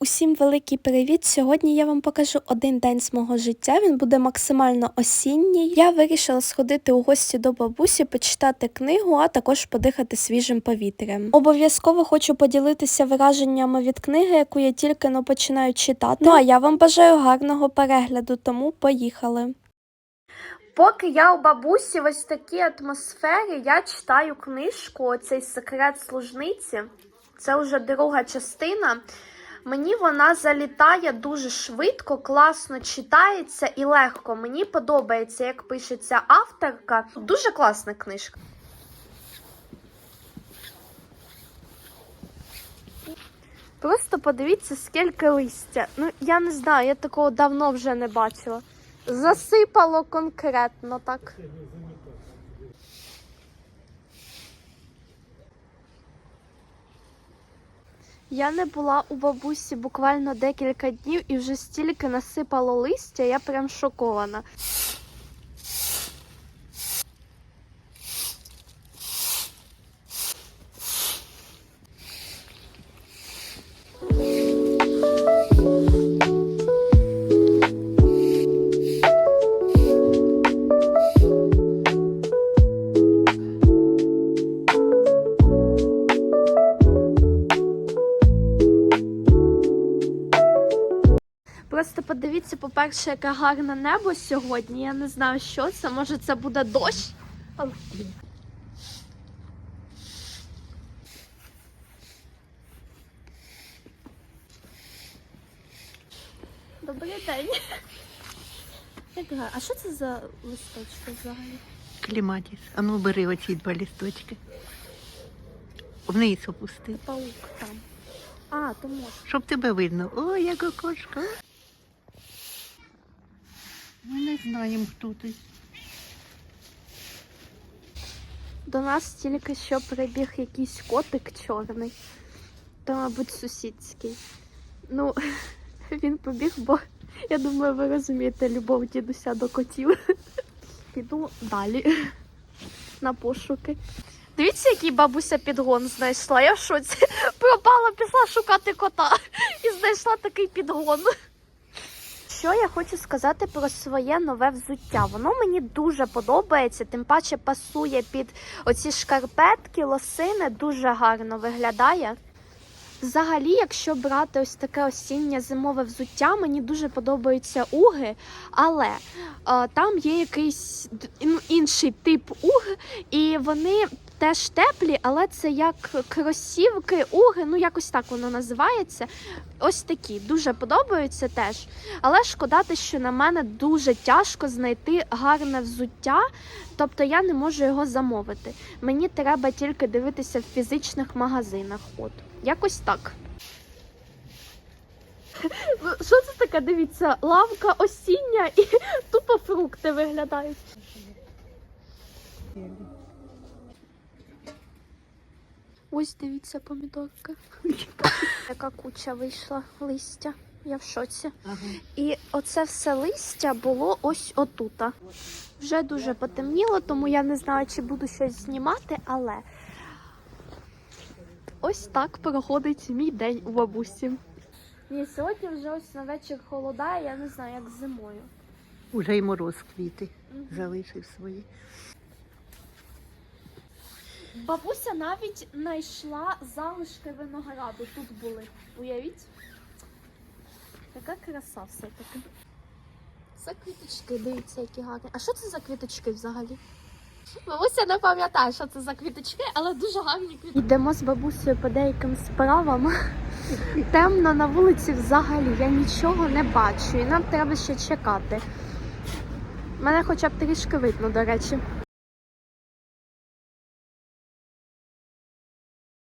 Усім великий привіт! Сьогодні я вам покажу один день з мого життя. Він буде максимально осінній. Я вирішила сходити у гості до бабусі, почитати книгу, а також подихати свіжим повітрям. Обов'язково хочу поділитися враженнями від книги, яку я тільки но починаю читати. Ну а я вам бажаю гарного перегляду, тому поїхали. Поки я у бабусі в ось такій атмосфері, я читаю книжку Цей секрет служниці. Це вже друга частина. Мені вона залітає дуже швидко, класно читається і легко. Мені подобається, як пишеться авторка. Дуже класна книжка. Просто подивіться, скільки листя. Ну, я не знаю, я такого давно вже не бачила. Засипало конкретно так. Я не була у бабусі буквально декілька днів і вже стільки насипало листя, я прям шокована. Просто подивіться, по-перше, яке гарне небо сьогодні. Я не знаю, що це. Може, це буде дощ. Але- Добрий день. А що це за листочки взагалі? Кліматіс. А ну бери оці два лісточки. Вниз опусти. Паук там. А, то може. Щоб тебе видно. Ой, яка кошка. Ми не знаємо, хто ти. До нас тільки що прибіг якийсь котик чорний. То, мабуть, сусідський. Ну, він побіг, бо я думаю, ви розумієте любов дідуся до котів. Піду далі на пошуки. Дивіться, який бабуся підгон знайшла. Я в шоці пропала, пішла шукати кота і знайшла такий підгон. Що я хочу сказати про своє нове взуття? Воно мені дуже подобається, тим паче пасує під оці шкарпетки, лосини, дуже гарно виглядає. Взагалі, якщо брати ось таке осіннє зимове взуття, мені дуже подобаються уги, але е, там є якийсь інший тип уг, і вони теж теплі, але це як кросівки, уги, ну якось так воно називається. Ось такі дуже подобаються теж. Але шкода, те, що на мене дуже тяжко знайти гарне взуття, тобто я не можу його замовити. Мені треба тільки дивитися в фізичних магазинах. От, якось так. Ну, Що це таке? Дивіться, лавка осіння і тупо фрукти виглядають. Ось дивіться помідорка. Яка куча вийшла листя. Я в шоці. Ага. І оце все листя було ось отута. Вже дуже потемніло, тому я не знаю, чи буду щось знімати, але ось так проходить мій день у бабусі. Ні, сьогодні вже ось на вечір холодає, я не знаю, як зимою. Уже й мороз квіти залишив свої. Бабуся навіть знайшла залишки винограду. Тут були. Уявіть? Така краса все-таки. Це квіточки, дивіться, які гарні. А що це за квіточки взагалі? Бабуся не пам'ятає, що це за квіточки, але дуже гарні квіточки. Йдемо з бабусею по деяким справам. Темно на вулиці взагалі, я нічого не бачу, і нам треба ще чекати. Мене хоча б трішки видно, до речі.